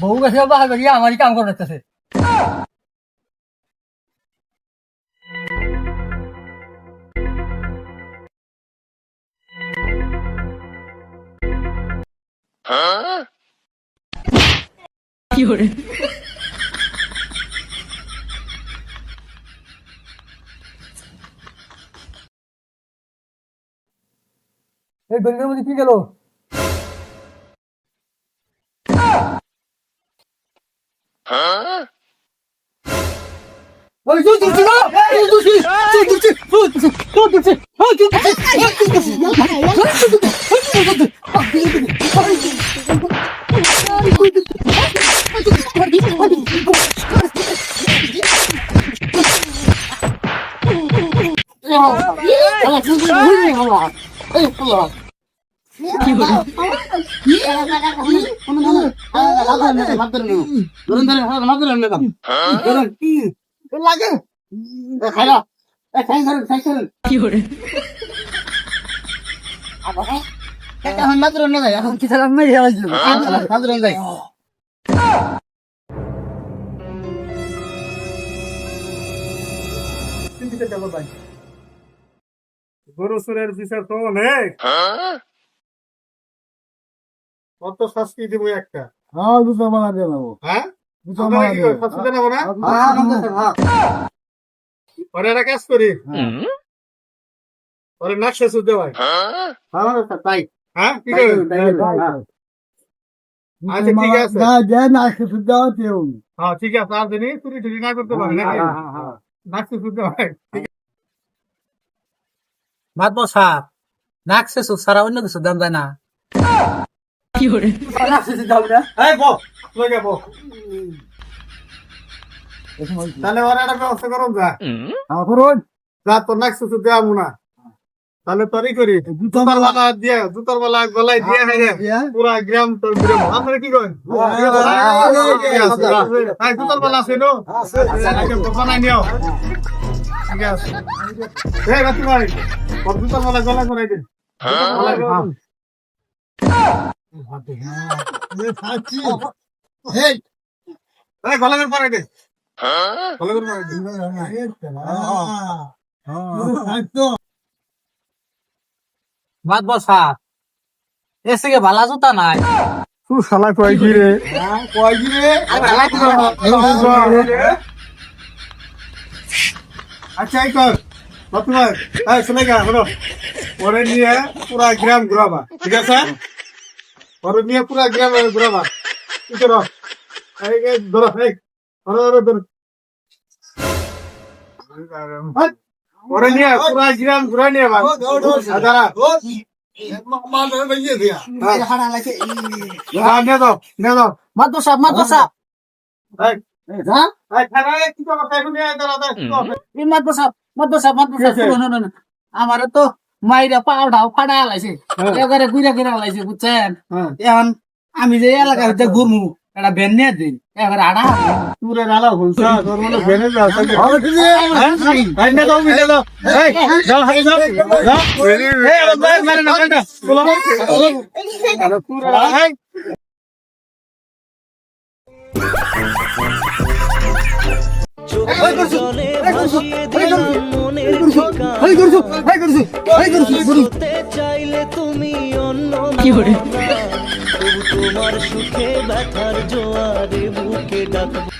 বউ গেছে বাহার বাড়ি আমারই কাম করতেছে এই বেলুনের মধ্যে কি গেল ওই না দিচ্ছি জোর দিচ্ছি জোর এখন কি তাহলে মেরে গেলাম গরু চুরের বিচার তো অনেক কত শাস্তি দিব একটা। হ্যাঁ দুটো মালা দিয়ে নেব। হ্যাঁ? দুটো কি দিয়ে? শাস্তি দেব না? পরে একটা কাজ করি। পরে নাক শেষ হতে হয়। হ্যাঁ করে আচ্ছা, ঠিক আছে। না যে দেওয়া হ্যাঁ ঠিক আছে আর দিনই চুরি টুরি না করতে পারে নাকি? হয় সারা অন্য কিছু দাম যায় না। বো লগে তাহলে ওরা একটা ব্যবস্থা করুন যা। যা তোর নাক শেষ দেওয়া না। তাহলে তোরই করি। দুটো জুতার মালা দিয়ে জুতার মালা গলায় দিয়ে হ্যাঁ দিয়ে। পুরা গ্রাম তোর গ্রাম আপনারা কি করেন হ্যাঁ জুতার মালা আছে নো? বানাই নিও। ঠিক আছে। এই রাতি ভাই জুতার মালা গলায় বানাই দিন ভাত বসা। এসে কে ভালা জুতা নাই? তুই শালা কয় কি রে আচ্ছা এই কর। ভাই। এই শুনে গা নিয়ে পুরা গ্রাম ঘুরাবা। ঠিক আছে? পরে নিয়ে পুরা গ্রাম ঘুরাবা কি করো ধরো ধরো ধরো ধরো। হাট। পরে নিয়ে পুরা গ্রাম ঘুরা নিয়ে দাঁড়া হ্যাঁ। ঠিক আছে। শুনো না না আমার তো মাইরা পাউডাও ফাটা লাইছে এবারে গুইরা গুইরা লাইছে বুঝছেন হ্যাঁ এখন আমি যে এলাকা হইতে ঘুরমু এটা ভ্যান নিয়ে দিন এবারে আড়া পুরে নালা ঘুরছে তোর মনে ভেনে যাও না দাও মিলে দাও এই যাও হাই যাও যাও এই আরে মার না কাটা বলো আরে পুরা এই চাইলে তুমি অন্য তোমার সুখে ব্যথার জোয়ারে বুকে ডাকবো।